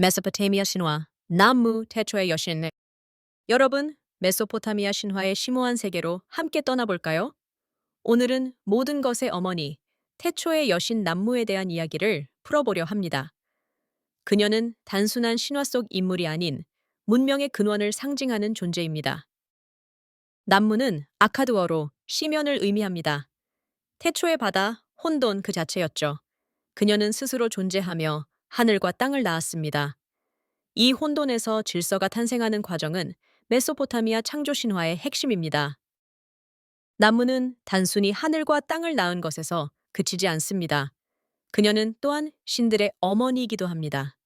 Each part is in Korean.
메소포타미아 신화, 남무 태초의 여신. 여러분, 메소포타미아 신화의 심오한 세계로 함께 떠나볼까요? 오늘은 모든 것의 어머니, 태초의 여신 남무에 대한 이야기를 풀어보려 합니다. 그녀는 단순한 신화 속 인물이 아닌 문명의 근원을 상징하는 존재입니다. 남무는 아카드어로 시면을 의미합니다. 태초의 바다, 혼돈 그 자체였죠. 그녀는 스스로 존재하며 하늘과 땅을 낳았습니다. 이 혼돈에서 질서가 탄생하는 과정은 메소포타미아 창조 신화의 핵심입니다. 나무는 단순히 하늘과 땅을 낳은 것에서 그치지 않습니다. 그녀는 또한 신들의 어머니이기도 합니다.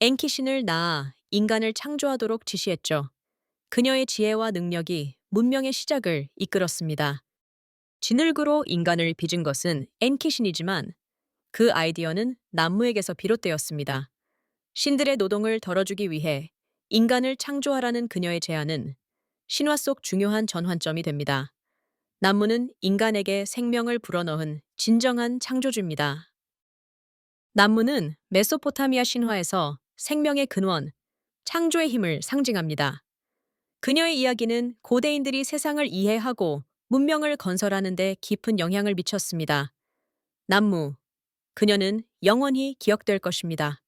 엔키신을 낳아 인간을 창조하도록 지시했죠. 그녀의 지혜와 능력이 문명의 시작을 이끌었습니다. 진흙으로 인간을 빚은 것은 엔키신이지만 그 아이디어는 남무에게서 비롯되었습니다. 신들의 노동을 덜어주기 위해 인간을 창조하라는 그녀의 제안은 신화 속 중요한 전환점이 됩니다. 남무는 인간에게 생명을 불어넣은 진정한 창조주입니다. 남무는 메소포타미아 신화에서 생명의 근원, 창조의 힘을 상징합니다. 그녀의 이야기는 고대인들이 세상을 이해하고 문명을 건설하는 데 깊은 영향을 미쳤습니다. 남무, 그녀는 영원히 기억될 것입니다.